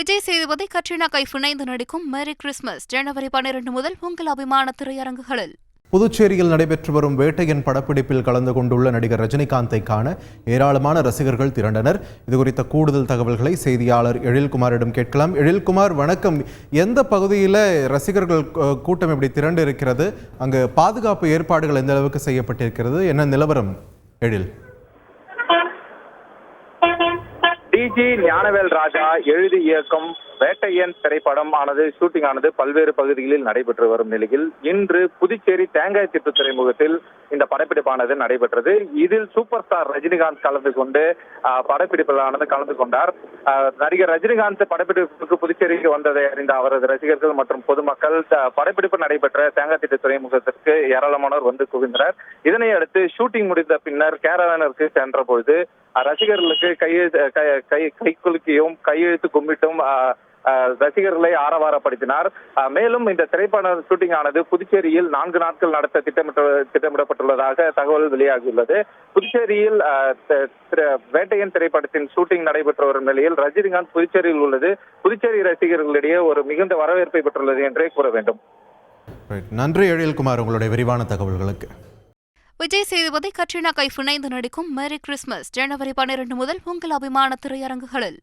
Vijay Sethupathi Katrina Kaif இணைந்து நடிக்கும் merry Christmas ஜனவரி பன்னிரண்டு முதல் உங்கள் அபிமான திரையரங்குகளில். புதுச்சேரியில் நடைபெற்று வரும் வேட்டையன் படப்பிடிப்பில் கலந்து கொண்டுள்ள நடிகர் ரஜினிகாந்தை காண ஏராளமான ரசிகர்கள் திரண்டனர். இதுகுறித்த கூடுதல் தகவல்களை செய்தியாளர் எழில்குமாரிடம் கேட்கலாம். எழில்குமார் வணக்கம். எந்த பகுதியில் ரசிகர்கள் கூட்டம் இப்படி திரண்டு இருக்கிறது அங்கு பாதுகாப்பு ஏற்பாடுகள் எந்த அளவுக்கு செய்யப்பட்டிருக்கிறது? என்ன நிலவரம் எழில்? டிஜி ஞானவேல் ராஜா எழுதி இயக்கம் வேட்டையன் திரைப்படம் ஆனது ஷூட்டிங் ஆனது பல்வேறு பகுதிகளில் நடைபெற்று வரும் நிலையில் இன்று புதுச்சேரி தேங்காய் திட்டு துறைமுகத்தில் இந்த படப்பிடிப்பானது நடைபெற்றது. இதில் சூப்பர் ஸ்டார் ரஜினிகாந்த் கலந்து கொண்டு படப்பிடிப்பிலானது கலந்து கொண்டார். நடிகர் ரஜினிகாந்த் படப்பிடிப்புக்கு புதுச்சேரிக்கு வந்ததை அறிந்த அவரது ரசிகர்கள் மற்றும் பொதுமக்கள் படப்பிடிப்பு நடைபெற்ற தேங்காத்திட்டு துறைமுகத்திற்கு ஏராளமானோர் வந்து குவிந்தனர். இதனை அடுத்து ஷூட்டிங் முடிந்த பின்னர் கேரவானிற்கு சென்ற பொழுது ரசிகர்களுக்கு கையெழுத்து கை- கை கை குலுக்கியும் கையெழுத்து கும்பிட்டும் ரசிகர்களை ஆரவாரப்படுத்தினார். மேலும் இந்த திரைப்பட ஷூட்டிங் ஆனது புதுச்சேரியில் நான்கு நாட்கள் நடத்த திட்டமிட்ட திட்டமிடப்பட்டுள்ளதாக தகவல் வெளியாகியுள்ளது. புதுச்சேரியில் வேட்டையன் திரைப்படத்தின் ஷூட்டிங் நடைபெற்று வரும் நிலையில் ரஜினிகாந்த் புதுச்சேரியில் உள்ளது. புதுச்சேரி ரசிகர்களிடையே ஒரு மிகுந்த வரவேற்பை பெற்றுள்ளது என்றே கூற வேண்டும். நன்றி எழில்குமார் உங்களுடைய விரிவான தகவல்களுக்கு. விஜய் சேதுபதி கட்ரினா கைஃப் இணைந்து நடிக்கும் மேரி கிறிஸ்மஸ் ஜனவரி பன்னிரண்டு முதல் உங்கள் அபிமான திரையரங்குகளில்.